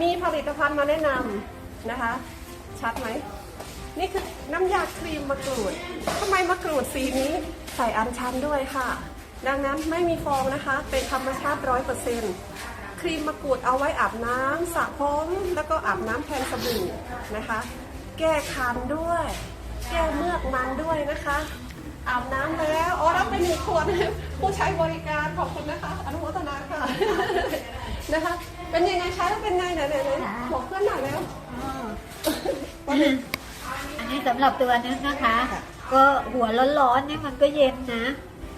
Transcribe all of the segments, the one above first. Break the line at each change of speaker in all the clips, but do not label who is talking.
มีผลิตภัณฑ์มาแนะนำนะคะ ชัดไหม นี่คือน้ำยาครีมมะกรูดทำไมมะกรูดสีนี้ใส่อัญชันด้วยค่ะ ดังนั้นไม่มีฟองนะคะ เป็นธรรมชาติร้อยเปอร์เซ็นต์ครีมมะกรูดเอาไว้อาบน้ำสระผมแล้วก็อาบน้ำแทนสบู่นะคะ แก้คันด้วย แก้เมือกมันด้วยนะคะ อาบน้ำแล้วอ๋อรับไปหนึ่งขวดผู้ใช้บริการขอบคุณนะคะ อนุโมทนาค่ะนะคะ เป็นยังไงคะแล้วเป็นไงไหนไหนไหนบอกเพื่อนหน่อยแล้ว
อันนี้สำหรับตัวนึงนะคะ ก็หัวร้อนๆเนี่ยมันก็เย็นนะ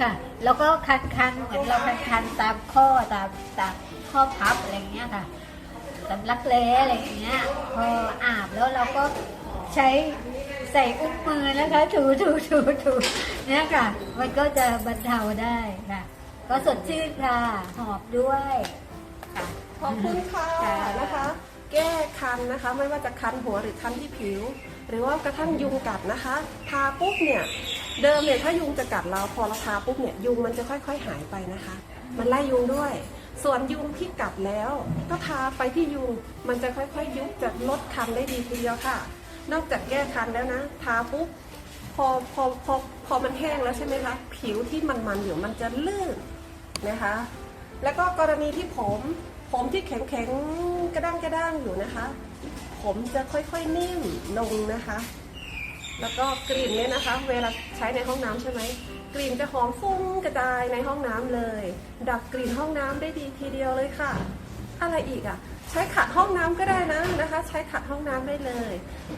ค่ะ แล้วก็คันๆเหมือนเราคันๆตามข้อตามตามข้อพับอะไรอย่างเงี้ยค่ะสำลักแร้อะไรอย่างเงี้ย พออาบแล้วเราก็ใช้ใส่อุ้งมือนะคะ ถูถูถูถูเนี่ยค่ะ มันก็จะบรรเทาได้ค่ะ ก็สดชื่นค่ะ หอมด้วย ค่ะ
ขอบคุณค่ะ
ค่ะ
นะคะ แก้คันนะคะ ไม่ว่าจะคันหัวหรือคันที่ผิว หรือว่ากระทั่งยุงกัดนะคะทาปุ๊บเนี่ยเดิมเนี่ยถ้ายุงจะกัดเราพอเราทาปุ๊บเนี่ยยุงมันจะค่อย ๆ หายไปนะคะ มันไล่ยุงด้วย ส่วนยุงที่กัดแล้ว ก็ทาไปที่ยุงมันจะค่อยๆ ยุบจะลดคันได้ดีทีเดียวค่ะ นอกจากแก้คันแล้วนะ ทาปุ๊บ พอพอพอพอมันแห้งแล้วใช่ไหมคะ ผิวที่มันๆอยู่มันจะลื่นนะคะ แล้วก็กรณีที่ผม ผมที่แข็งๆกระด้างกระด้างอยู่นะคะ ผมจะค่อยๆนิ่มลงนะคะ แล้วก็กลิ่นเนี่ยนะคะ เวลาใช้ในห้องน้ำใช่ไหมกลิ่นจะหอมฟุ้งกระจายในห้องน้ำเลย ดับกลิ่นห้องน้ำได้ดีทีเดียวเลยค่ะ อะไรอีกอะใช้ขัดห้องน้ำก็ได้นะนะคะ ใช้ขัดห้องน้ำได้เลย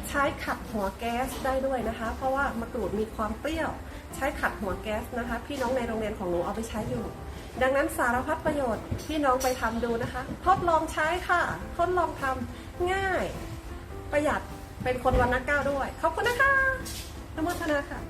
ใช้ขัดหัวแก๊สได้ด้วยนะคะ เพราะว่ามะกรูดมีความเปรี้ยว ใช้ขัดหัวแก๊สนะคะ พี่น้องในโรงเรียนของหนูเอาไปใช้อยู่ ดังนั้นสารพัดประโยชน์พี่น้องไปทำดูนะคะ ทดลองใช้ค่ะ ทดลองทำง่าย ประหยัดเป็นคนวันนักก้าวด้วย ขอบคุณนะคะนโมทนาค่ะ